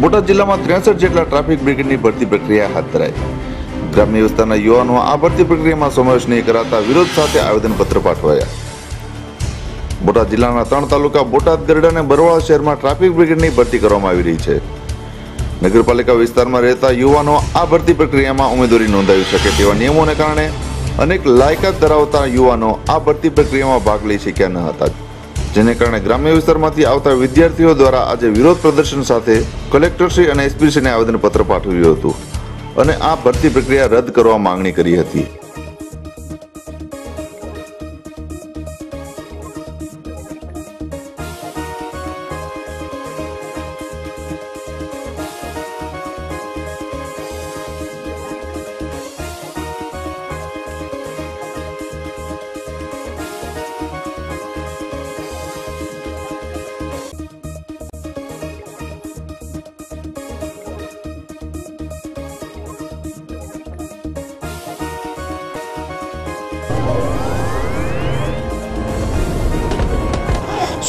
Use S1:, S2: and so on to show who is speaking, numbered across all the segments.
S1: બોટાદ જિલ્લામાં ત્રેસઠ જેટલા ટ્રાફિક બ્રિગેડની ભરતી પ્રક્રિયા હાથ ધરાઈ ગ્રામ્ય વિસ્તારના યુવાનો આ ભરતી પ્રક્રિયામાં સમાવેશ નહીં કરાતા વિરોધ સાથે આવેદનપત્ર પાઠવાયા બોટાદ જિલ્લાના ત્રણ તાલુકા બોટાદ, ગરડા અને બરવાળા શહેરમાં ટ્રાફિક બ્રિગેડની ભરતી કરવામાં આવી રહી છે. નગરપાલિકા વિસ્તારમાં રહેતા યુવાનો આ ભરતી પ્રક્રિયામાં ઉમેદવારી નોંધાવી શકે તેવા નિયમોને કારણે અનેક લાયકાત ધરાવતા યુવાનો આ ભરતી પ્રક્રિયામાં ભાગ લઈ શક્યા ન હતા. જેને કારણે ગ્રામ્ય વિસ્તારમાંથી આવતા વિદ્યાર્થીઓ દ્વારા આજે વિરોધ પ્રદર્શન સાથે કલેક્ટરશ્રી અને એસપીશ્રીને આવેદનપત્ર પાઠવ્યું હતું અને આ ભરતી પ્રક્રિયા રદ કરવા માંગણી કરી હતી.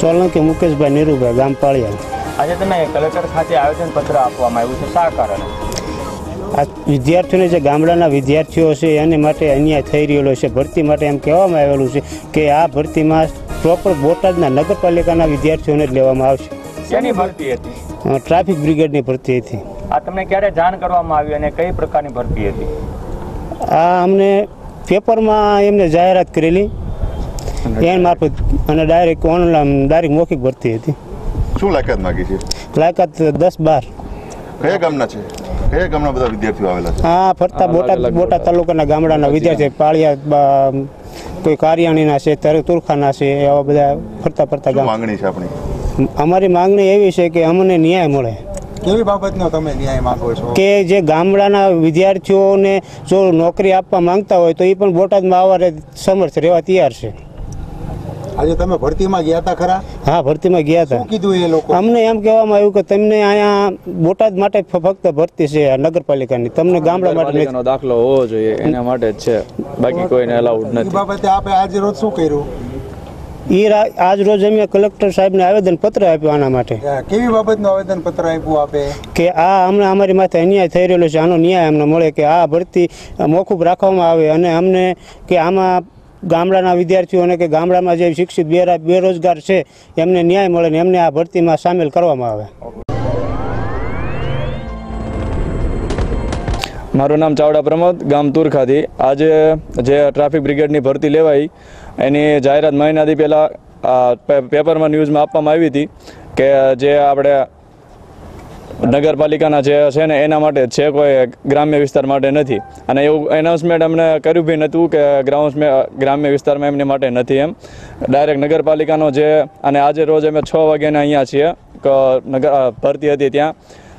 S2: સોલંકી મુકેશભાઈ નીરુભાઈ ગામ પાળિયા
S3: આજે તમે કલેક્ટર ખાતે આવેદનપત્ર આપવામાં આવ્યું છે. શા કારણે?
S2: આ વિદ્યાર્થીઓને જે ગામડાના વિદ્યાર્થીઓ છે એને માટે અન્યાય થઈ રહેલો છે. ભરતી માટે એમ કહેવામાં આવેલું છે કે આ ભરતીમાં પ્રોપર બોટાદના નગરપાલિકાના વિદ્યાર્થીઓને જ લેવામાં આવશે.
S3: શેની ભરતી હતી?
S2: ટ્રાફિક બ્રિગેડની ભરતી હતી.
S3: આ તમને ક્યારે જાણ કરવામાં આવી અને કઈ પ્રકારની ભરતી હતી?
S2: આ અમને પેપરમાં એમને જાહેરાત કરેલી. એન મારફત અને ડાયરેક્ટ ઓનલાઈન ડાયરેક્ટ મૌખિક ભરતી હતી.
S1: શું લાયકાત માંગી છે?
S2: લાયકાત દસ બાર.
S1: કયા ગામના છે? કયા ગામના બધા વિદ્યાર્થીઓ આવેલા છે?
S2: હા ફરતા બોટાદ બોટાદ તાલુકાના ગામડાના વિદ્યાર્થી પાળિયા કોઈ કારિયાણીના છે તર- તુરખાના છે એવા બધા ફરતા ફરતા ગામ.
S1: માંગણી છે આપણી?
S2: અમારી માંગણી એવી છે કે અમને ન્યાય મળે.
S4: કેવી બાબતનો તમે ન્યાય માંગો છો?
S2: કે જે ગામડાના વિદ્યાર્થીઓને જો નોકરી આપવા માંગતા હોય તો એ પણ બોટાદમાં આવવા સમર્થ રહેવા તૈયાર છે.
S4: આજે તમે ભરતીમાં ગયા હતા ખરા?
S2: હા ભરતીમાં ગયા હતા.
S4: કીધું એ લોકો
S2: અમને એમ કહેવામાં આવ્યું કે તમને અહીંયા બોટાદ માટે ફક્ત ભરતી છે આ નગરપાલિકાની. તમને ગામડા માટે.
S5: દાખલો હોવો જોઈએ એના માટે જ છે. બાકી કોઈને અલાઉડ નથી.
S4: બાબતે આપણે આજે રોજ શું કર્યું?
S2: એ આજ રોજ અમે કલેક્ટર સાહેબને આવેદન પત્ર આપ્યું આના માટે.
S4: કેવી બાબતનું આવેદન પત્ર આપ્યું આપે?
S2: કે આ હમણાં અમારી માથે અન્યાય થઈ રહેલો છે આનો ન્યાય અમને મળે કે આ ભરતી મોકૂફ રાખવામાં આવે અને અમને કે આમાં ગામડાના વિદ્યાર્થીઓને કે ગામડામાં જે શિક્ષિત, બેરા- બેરોજગાર છે, એમને ન્યાય મળે ને એમને આ ભરતીમાં સામેલ કરવામાં આવે.
S5: મારું નામ ચાવડા પ્રમોદ, ગામ તુરખાથી. આજે જે ટ્રાફિક બ્રિગેડની ભરતી લેવાઈ, એની જાહેરાત મહિનાથી પહેલાં પેપરમાં ન્યૂઝમાં આપવામાં આવી હતી કે જે આપણે નગરપાલિકાના જે છે ને, એના માટે છે, કોઈ ગ્રામ્ય વિસ્તાર માટે નથી. અને એવું એનાઉન્સમેન્ટ અમને કર્યું બી નહોતું કે ગ્રાઉન્ડ ગ્રામ્ય વિસ્તારમાં એમને માટે નથી એમ. ડાયરેક્ટ નગરપાલિકાનો જે, અને આજે રોજ અમે છ વાગ્યાના અહીંયા છીએ નગર ભરતી હતી ત્યાં.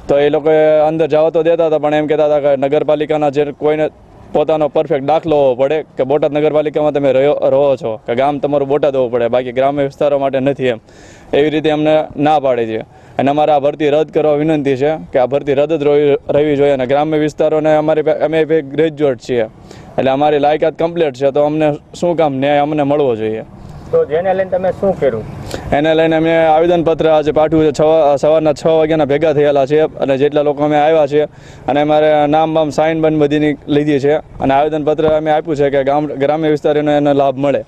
S5: તો એ લોકોએ અંદર જવા તો દેતા હતા, પણ એમ કહેતા હતા કે નગરપાલિકાના જે કોઈને પોતાનો પરફેક્ટ દાખલો હોવો પડે કે બોટાદ નગરપાલિકામાં તમે રહ્યો, રહો છો, કે ગામ તમારું બોટાદ હોવું પડે, બાકી ગ્રામ્ય વિસ્તારો માટે નથી એમ. એવી રીતે અમને ના પાડે છે. અને અમારે આ ભરતી રદ કરવા વિનંતી છે કે આ ભરતી રદ જ રહી- રહેવી જોઈએ અને ગ્રામ્ય વિસ્તારોને અમારી અમે ગ્રેજ્યુએટ છીએ. એટલે અમારી લાયકાત કમ્પ્લીટ છે, તો અમને શું કામ ન્યાય અમને મળવો જોઈએ?
S3: તો જેને લઈને તમે શું કર્યું?
S5: એને લઈને અમે આવેદનપત્ર આજે પાઠવ્યું છે. છ સવારના છ વાગ્યાના ભેગા થયેલા છે અને જેટલા લોકો અમે આવ્યા છે અને અમારે નામ બામ સાઇન બન બધીની લીધી છે અને આવેદનપત્ર અમે આપ્યું છે કે ગામ, ગ્રામ્ય વિસ્તારોને એનો લાભ મળે.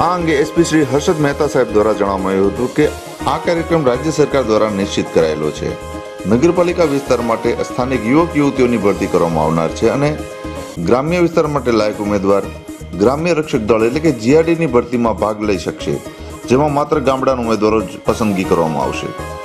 S1: આ અંગે એસપી શ્રી હર્ષદ મહેતા સાહેબ દ્વારા જણાવવામાં આવ્યું હતું કે આ કાર્યક્રમ રાજ્ય સરકાર દ્વારા નિશ્ચિત કરાયેલો છે. નગરપાલિકા વિસ્તાર માટે સ્થાનિક યુવક યુવતીઓની ભરતી કરવામાં આવનાર છે અને ગ્રામ્ય વિસ્તાર માટે લાયક ઉમેદવાર ગ્રામ્ય રક્ષક દળ એટલે કે જીઆરડીની ભરતીમાં ભાગ લઈ શકશે. જેમાં માત્ર ગામડાના ઉમેદવારો જ પસંદગી કરવામાં આવશે.